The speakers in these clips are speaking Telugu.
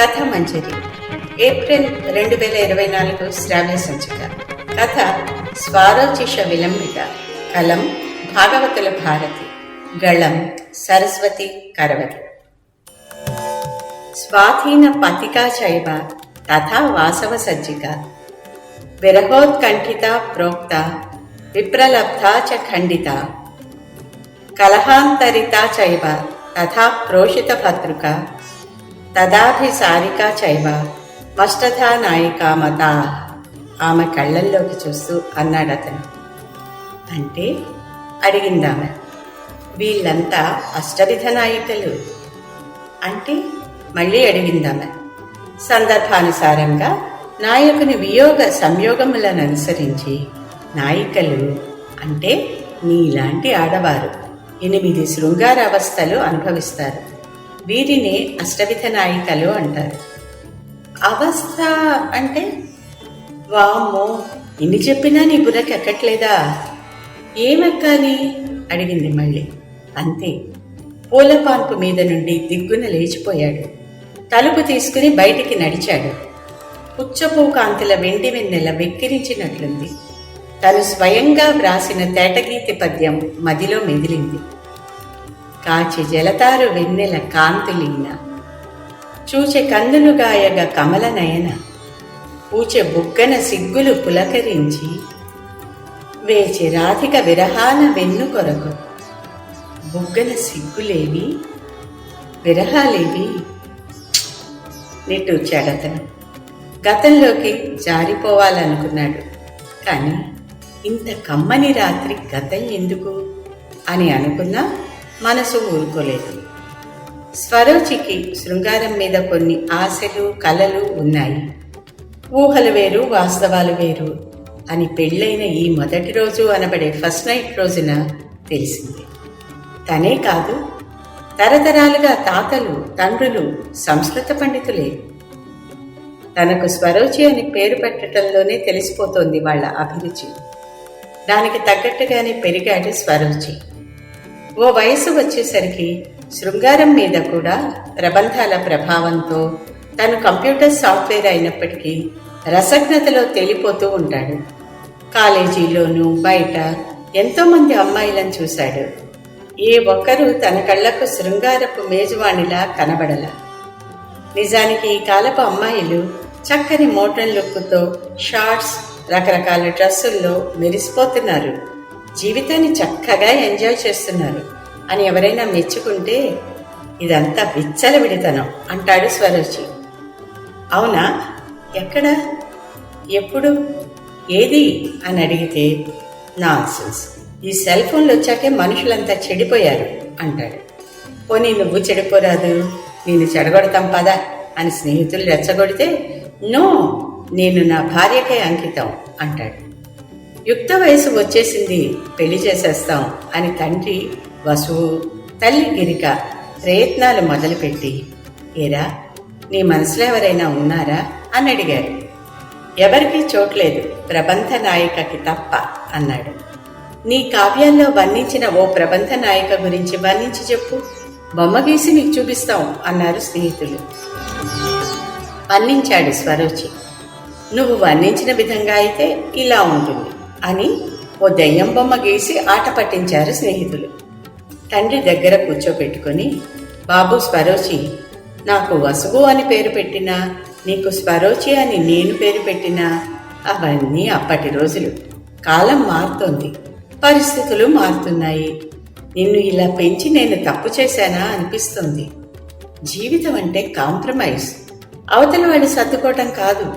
కథ మంజరి ఏప్రిల్ రెండు వేల ఇరవై నాలుగు శ్రావ్య సంచిక. కథ స్వారోచిష విలంబిత. కలం భాగవతుల భారతి. గళం సరస్వతి కరవతి స్వాధీన పతికా చైవ తథా వాసవ సజ్జిక. విరహోత్కంఠిత ప్రోక్త. విప్రలబ్ధా చ ఖండిత. కలహాంతరిత చైవ తథా ప్రోషిత భద్రుక తదాభిసారిక చైవ మష్టధా నాయిక మత. ఆమె కళ్ళల్లోకి చూస్తూ అన్నాడు అతను అంటే అడిగిందామె వీళ్ళంతా అష్టవిధ నాయికలు. అంటే మళ్ళీ అడిగిందామె సందర్భానుసారంగా నాయకుని వియోగ సంయోగములను అనుసరించి నాయికలు అంటే నీలాంటి ఆడవారు. ఎనిమిది శృంగార అవస్థలు అనుభవిస్తారు. వీరిని అష్టవిధ నాయికలు అంటారు. అవస్థ అంటే వామ్మో ఇన్ని చెప్పినా నీ బుర్రకి ఎక్కట్లేదా? ఏమెక్కాలి? అడిగింది మళ్ళీ. అంతే. పూలపాన్పు మీద నుండి దిగ్గున లేచిపోయాడు. తలుపు తీసుకుని బయటికి నడిచాడు. పుచ్చపూ కాంతిల వెండి వెన్నెల వెక్కిరించినట్లుంది. తను స్వయంగా వ్రాసిన తేటగీతి పద్యం మదిలో మెదిలింది. కాచి జలతారు వెన్నెల కాంతిలింగ చూచె కందులుగాయగ కమల నయన. పూచె బుగ్గన సిగ్గులు పులకరించి. వేచి రాధిక విరహాన వెన్ను కొరకు. బుగ్గన సిగ్గులేవి? విరహాలేవి? నిట్టూచాడతను గతంలోకి జారిపోవాలనుకున్నాడు. కానీ ఇంత కమ్మని రాత్రి గతం ఎందుకు అని అనుకున్నా మనసు ఊరుకోలేదు. స్వరోచికి శృంగారం మీద కొన్ని ఆశలు కలలు ఉన్నాయి. ఊహలు వేరు వాస్తవాలు వేరు అని పెళ్ళైన ఈ మొదటి రోజు అనబడే ఫస్ట్ నైట్ రోజున తెలిసింది. తనే కాదు తరతరాలుగా తాతలు తండ్రులు సంస్కృత పండితులే. తనకు స్వరోచి అని పేరు పెట్టడంలోనే తెలిసిపోతోంది వాళ్ళ అభిరుచి. దానికి తగ్గట్టుగానే పెరిగాడు స్వరోచి. ఓ వయసు వచ్చేసరికి శృంగారం మీద కూడా ప్రబంధాల ప్రభావంతో తను కంప్యూటర్ సాఫ్ట్వేర్ అయినప్పటికీ రసజ్ఞతలో తేలిపోతూ ఉంటాడు. కాలేజీలోనూ బయట ఎంతోమంది అమ్మాయిలను చూశాడు. ఏ ఒక్కరూ తన కళ్ళకు శృంగారపు మేజువాణిలా కనబడల. నిజానికి ఈ కాలపు అమ్మాయిలు చక్కని మోటన్ లుక్తో షార్ట్స్ రకరకాల డ్రెస్సుల్లో మెరిసిపోతున్నారు. జీవితాన్ని చక్కగా ఎంజాయ్ చేస్తున్నారు. అని ఎవరైనా మెచ్చుకుంటే ఇదంతా విచ్చల విడితనం అంటాడు స్వరోచి అవునా? ఎక్కడ? ఎప్పుడు? ఏది? అని అడిగితే నాన్సెన్స్. ఈ సెల్ ఫోన్లు వచ్చాకే మనుషులంతా చెడిపోయారు అంటాడు. పోనీ నువ్వు చెడిపోరాదు. నేను చెడగొడతాం పదా అని స్నేహితులు రెచ్చగొడితే నో నేను నా భార్యకే అంకితం అంటాడు. యుక్త వయసు వచ్చేసింది పెళ్ళి చేసేస్తాం అని తండ్రి వసువు తల్లి గిరిక ప్రయత్నాలు మొదలుపెట్టి ఏరా నీ మనసులో ఎవరైనా ఉన్నారా? అని అడిగారు ఎవరికీ చోట్లేదు ప్రబంధ నాయికకి తప్ప అన్నాడు. నీ కావ్యాల్లో వర్ణించిన ఓ ప్రబంధ నాయిక గురించి వర్ణించి చెప్పు. బొమ్మ గీసి నీకు చూపిస్తాం అన్నారు స్నేహితులు. వర్ణించాడు స్వరూచి. నువ్వు వర్ణించిన విధంగా అయితే ఇలా ఉంటుంది. అని ఓ దెయ్యం బొమ్మ గీసి ఆట పట్టించారు స్నేహితులు. తండ్రి దగ్గర కూర్చోబెట్టుకుని బాబు స్వరోచి నాకు వసుగు అని పేరు పెట్టినా నీకు స్వరోచి అని నేను పేరు పెట్టినా అవన్నీ అప్పటి రోజులు. కాలం మారుతోంది పరిస్థితులు మారుతున్నాయి. నిన్ను ఇలా పెంచి నేను తప్పు చేశానా అనిపిస్తుంది. జీవితం అంటే కాంప్రమైజ్. అవతల వాడి సర్దుకోవటం కాదు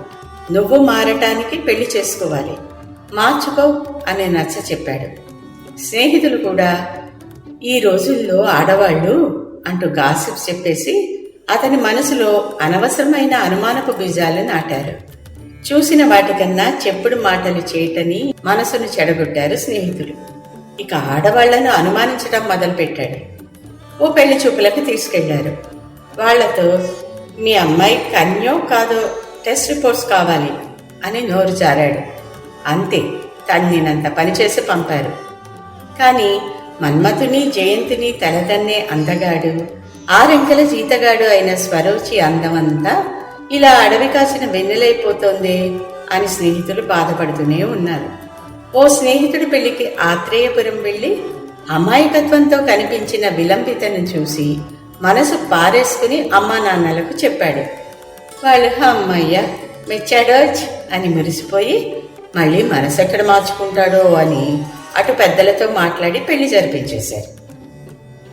నువ్వు మారటానికి పెళ్ళి చేసుకోవాలి. మార్చుకో అనే నచ్చ చెప్పాడు. స్నేహితులు కూడా ఈ రోజుల్లో ఆడవాళ్ళు అంటూ గాసిప్ చెప్పేసి అతని మనసులో అనవసరమైన అనుమానపు బీజాలు నాటారు. చూసిన వాటికన్నా చెప్పుడు మాటలు చేయటని మనసును చెడగొట్టారు స్నేహితులు. ఇక ఆడవాళ్ళను అనుమానించడం మొదలుపెట్టాడు. ఓ పెళ్ళి చూపులకు తీసుకెళ్ళారు. వాళ్ళతో మీ అమ్మాయి కన్యో కాదో టెస్ట్ రిపోర్ట్స్ కావాలి అని నోరు జారాడు. అంతే. తన్నినంత పనిచేసి పంపారు. కానీ మన్మథుని జయంతిని తలదన్నే అందగాడు. ఆరెంకల జీతగాడు అయిన స్వరోచి అందమంతా ఇలా అడవి కాసిన వెన్నెలైపోతోందే అని స్నేహితులు బాధపడుతూనే ఉన్నారు. ఓ స్నేహితుడి పెళ్ళికి ఆత్రేయపురం వెళ్ళి అమాయకత్వంతో కనిపించిన విలంబితను చూసి మనసు పారేసుకుని అమ్మా నాన్నలకు చెప్పాడు. వాళ్ళు అమ్మయ్య మెచ్చాడోచ్ అని మురిసిపోయి మళ్ళీ మనసు ఎక్కడ మార్చుకుంటాడో అని అటు పెద్దలతో మాట్లాడి పెళ్ళి జరిపించేశారు.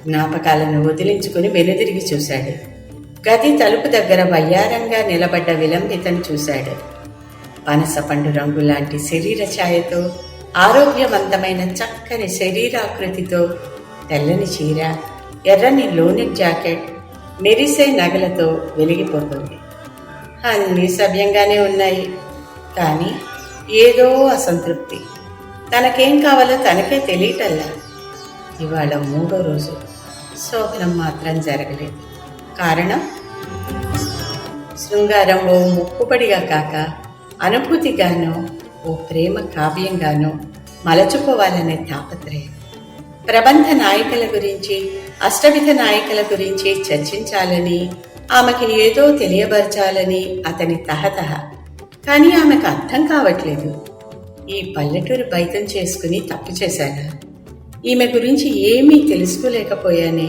జ్ఞాపకాలను వదిలించుకుని వెనుదిరిగి చూశాడు. గది తలుపు దగ్గర వయ్యారంగా నిలబడ్డ విలంబితను చూశాడు. పనస పండు రంగు లాంటి శరీర ఛాయతో ఆరోగ్యవంతమైన చక్కని శరీరాకృతితో తెల్లని చీర ఎర్రని లోనెట్ జాకెట్ మెరిసే నగలతో వెలిగిపోతుంది. అన్నీ సవ్యంగానే ఉన్నాయి. కానీ ఏదో అసంతృప్తి. తనకేం కావాలో తనకే తెలియటల్లా. ఇవాళ మూడో రోజు. శోభనం మాత్రం జరగలేదు. కారణం? శృంగారం ఓ ముక్కుపడిగా కాక అనుభూతిగానో ఓ ప్రేమ కావ్యంగానో మలచుకోవాలనే తాపత్రయం. ప్రబంధ నాయకుల గురించి అష్టవిధ నాయకుల గురించి చర్చించాలని ఆమెకి ఏదో తెలియబరచాలని అతని తహతహ. కానీ ఆమెకు అర్థం కావట్లేదు. ఈ పల్లెటూరు బైతం చేసుకుని తప్పు చేశానా? ఈమె గురించి ఏమీ తెలుసుకోలేకపోయానే.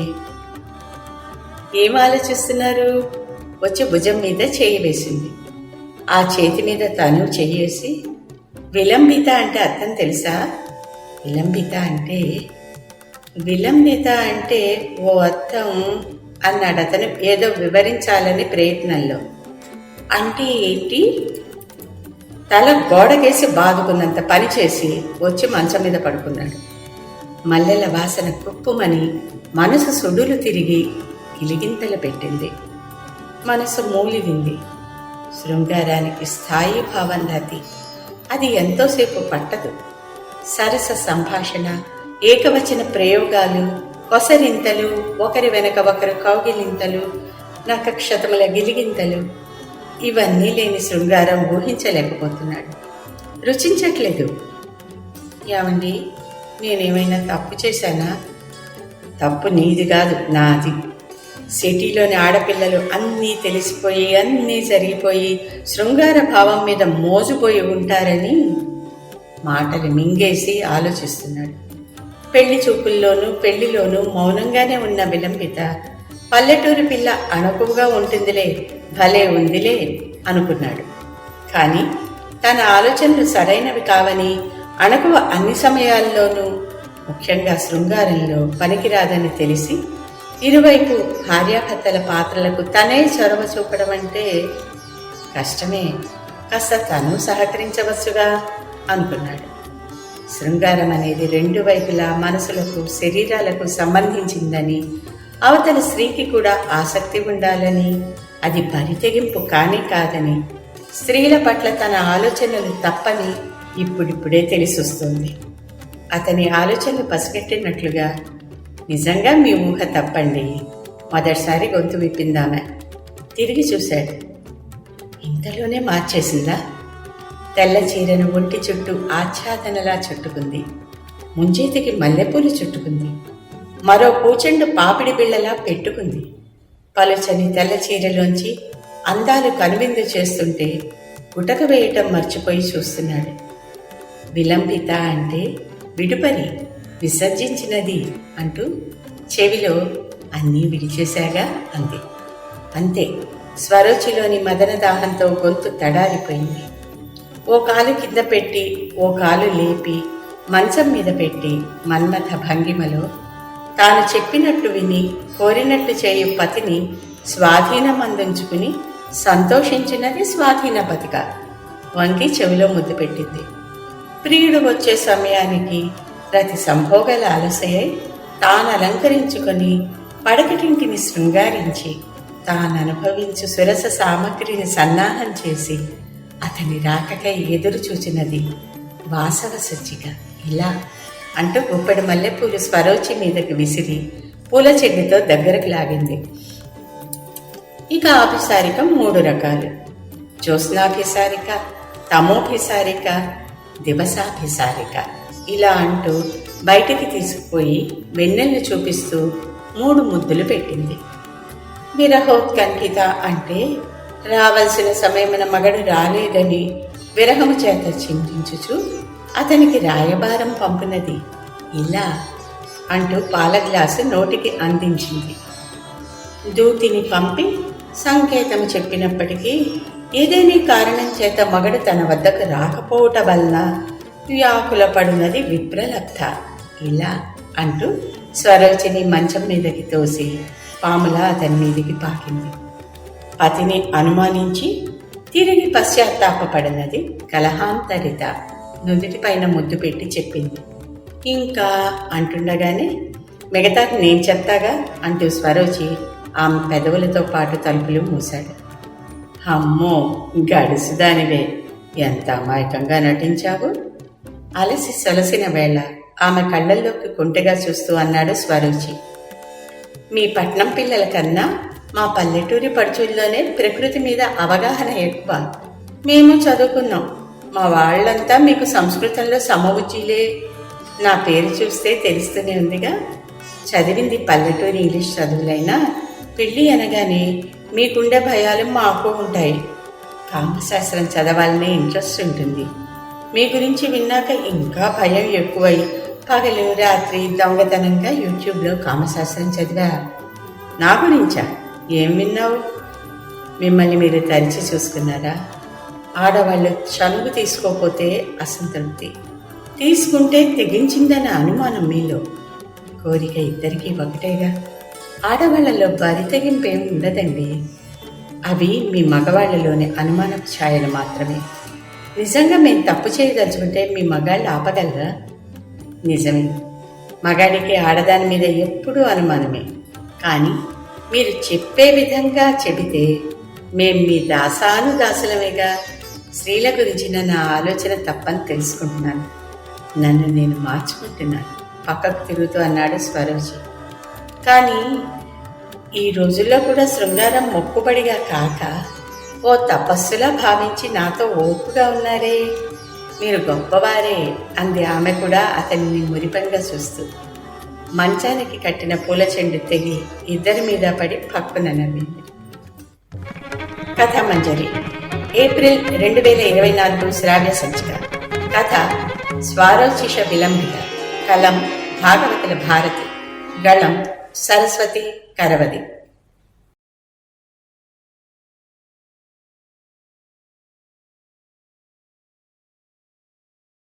ఏం ఆలోచిస్తున్నారు? వచ్చి భుజం మీద చేయి వేసింది. ఆ చేతి మీద తను చెయ్యేసి విలంబిత అంటే అర్థం తెలుసా? విలంబిత అంటే విలంబిత అంటే ఓ అర్థం అన్నాడు అతను ఏదో వివరించాలని ప్రయత్నంలో. అంటే ఏంటి? తల గోడకేసి బాదుకున్నంత పని చేసి వచ్చి మంచం మీద పడుకున్నాడు. మల్లెల వాసన కుప్పుమని మనసు సుడులు తిరిగి గిలిగింతలు పెట్టింది. మనసు మూలిగింది. శృంగారానికి స్థాయి భావం రాతి అది ఎంతోసేపు పట్టదు. సరస సంభాషణ ఏకవచన ప్రయోగాలు కొసరింతలు ఒకరి వెనక ఒకరు కౌగిలింతలు నక్షత్రముల గిలిగింతలు ఇవన్నీ లేని శృంగారం ఊహించలేకపోతున్నాడు. రుచించట్లేదు. ఏమండి? నేనేమైనా తప్పు చేశానా? తప్పు నీది కాదు నాది. సిటీలోని ఆడపిల్లలు అన్నీ తెలిసిపోయి అన్నీ జరిగిపోయి శృంగార భావం మీద మోజుపోయి ఉంటారని మాటలు మింగేసి ఆలోచిస్తున్నాడు. పెళ్ళి చూపుల్లోనూ పెళ్ళిలోనూ మౌనంగానే ఉన్న విలంబిత పల్లెటూరు పిల్ల అణకువగా ఉంటుందిలే. భలే ఉందిలే అనుకున్నాడు. కానీ తన ఆలోచనలు సరైనవి కావని అణకువ అన్ని సమయాల్లోనూ ముఖ్యంగా శృంగారంలో పనికిరాదని తెలిసి ఇరువైపు భార్యాభర్తల పాత్రలకు తనే చొరవ చూపడం అంటే కష్టమే. కాస్త తను సహకరించవచ్చుగా అనుకున్నాడు. శృంగారం అనేది రెండు వైపులా మనసులకు శరీరాలకు సంబంధించిందని అవతల స్త్రీకి కూడా ఆసక్తి ఉండాలని అది పరితెగింపు కానే కాదని స్త్రీల పట్ల తన ఆలోచనలు తప్పని ఇప్పుడిప్పుడే తెలిసొస్తుంది. అతని ఆలోచనలు పసిగట్టినట్లుగా నిజంగా మీ ఊహ తప్పండి. మొదటిసారి గొంతు విప్పిందామె. తిరిగి చూశాడు. ఇంతలోనే మార్చేసిందా? తెల్ల చీరను ఒంటి చుట్టూ ఆచ్ఛాదనలా చుట్టుకుంది. ముంచేతికి మల్లెపూలు చుట్టుకుంది. మరో పూచెండు పాపిడి బిళ్ళలా పెట్టుకుంది. పలుచని తెల్ల చీరలోంచి అందాలు కనువిందు చేస్తుంటే గుటక వేయటం మర్చిపోయి చూస్తున్నాడు. విలంబిత అంటే విడుపరి విసర్జించినది అంటూ చెవిలో అన్నీ విడిచేశాగా అంది. అంతే స్వరోచిలోని మదన దాహంతో గొంతు తడారిపోయింది. ఓ కాలు కింద పెట్టి ఓ కాలు లేపి మంచం మీద పెట్టి మన్మథ భంగిమలో తాను చెప్పినట్లు విని కోరినట్లు చేయు పతిని స్వాధీనం అందించుకుని సంతోషించినది స్వాధీన పతిక వంగి చెవిలో ముద్దు పెట్టింది. ప్రియుడు వచ్చే సమయానికి ప్రతి సంభోగల ఆలస్య తాను అలంకరించుకొని పడకటింటిని శృంగారించి తాను అనుభవించు సురస సామగ్రిని సన్నాహం చేసి అతని రాకకై ఎదురు చూచినది వాసవ సజ్జిక. ఇలా అంటూ గుప్పెడు మల్లెపూలు స్వరోచి మీదకి విసిరి పూల చెడ్డితో దగ్గరకు లాగింది. ఇక ఆభిసారిక మూడు రకాలు. జ్యోత్స్నాభిసారిక తమోభిసారిక దివసాభిసారిక. ఇలా అంటూ బయటికి తీసుకుపోయి వెన్నెల్ని చూపిస్తూ మూడు ముద్దులు పెట్టింది. విరహోత్కంఠిత అంటే రావలసిన సమయమున మగడు రాలేదని విరహము చేత చింతించుచు అతనికి రాయబారం పంపినది. ఇలా అంటూ పాల గ్లాసు నోటికి అందించింది. దూతిని పంపి సంకేతం చెప్పినప్పటికీ ఏదేని కారణం చేత మగడు తన వద్దకు రాకపోవట వలన వ్యాకుల పడున్నది విప్రలబ్ధ. ఇలా అంటూ స్వరోచిని మంచం మీదకి తోసి పాముల అతని మీదికి పాకింది. పతిని అనుమానించి తిరిగి పశ్చాత్తాపపడినది కలహాంతరిత. నుదుటిపైన ముద్దు పెట్టి చెప్పింది. ఇంకా అంటుండగానే మిగతాది నేను చెప్తాగా? అంటూ స్వరోచి ఆమె పెదవులతో పాటు తలుపులు మూశాడు. అమ్మో గడుసుదానివే. ఎంత అమాయకంగా నటించావు? అలసి సొలసిన వేళ ఆమె కళ్ళల్లోకి కుంటగా చూస్తూ అన్నాడు స్వరూచి మీ పట్నం పిల్లల కన్నా మా పల్లెటూరి పడుచుల్లోనే ప్రకృతి మీద అవగాహన ఎక్కువ. మేము చదువుకున్నాం. మా వాళ్ళంతా మీకు సంస్కృతంలో సమవుజ్జీలే నా పేరు చూస్తే తెలుస్తూనే ఉందిగా. చదివింది పల్లెటూరి ఇంగ్లీష్ చదువులైనా. పెళ్ళి అనగానే మీకుండే భయాలు మాకు ఉంటాయి. కామశాస్త్రం చదవాలనే ఇంట్రెస్ట్ ఉంటుంది. మీ గురించి విన్నాక ఇంకా భయం ఎక్కువై పగలు రాత్రి దొంగతనంగా యూట్యూబ్లో కామశాస్త్రం చదివా. నా గురించా? ఏం విన్నావు? మిమ్మల్ని మీరు తరిచి చూసుకున్నారా? ఆడవాళ్ళు చనువు తీసుకోకపోతే అసంతృప్తి. తీసుకుంటే తెగించిందన్న అనుమానం మీలో. కోరిక ఇద్దరికీ ఒకటేగా. ఆడవాళ్ళలో బరి తెగింపేం ఉండదండి. అవి మీ మగవాళ్ళలోని అనుమాన ఛాయలు మాత్రమే. నిజంగా మేము తప్పు చేయదలుచుకుంటే మీ మగాళ్ళు ఆపగలరా? నిజమే. మగాడికి ఆడదాని మీద ఎప్పుడూ అనుమానమే. కానీ మీరు చెప్పే విధంగా చెబితే మేం మీ దాసాను దాసులమేగా స్త్రీల గురించిన నా ఆలోచన తప్పని తెలుసుకుంటున్నాను. నన్ను నేను మార్చుకుంటున్నాను. పక్కకు తిరుగుతూ అన్నాడు స్వరోజు. కానీ ఈ రోజుల్లో కూడా శృంగారం మొక్కుబడిగా కాక ఓ తపస్సులా భావించి నాతో ఓపుగా ఉన్నారే. మీరు గొప్పవారే అంది ఆమె కూడా అతనిని మురిపంగా చూస్తూ. మంచానికి కట్టిన పూల చెండు తెగి ఇద్దరి మీద పడి పక్కున నవ్వింది. కథామంజరి ఏప్రిల్ రెండు వేల ఇరవై నాలుగు శ్రావ్య సంచిక కథ స్వారోచిష విలంబిత. కలం భాగవతుల భారతి. గళం సరస్వతి కరవది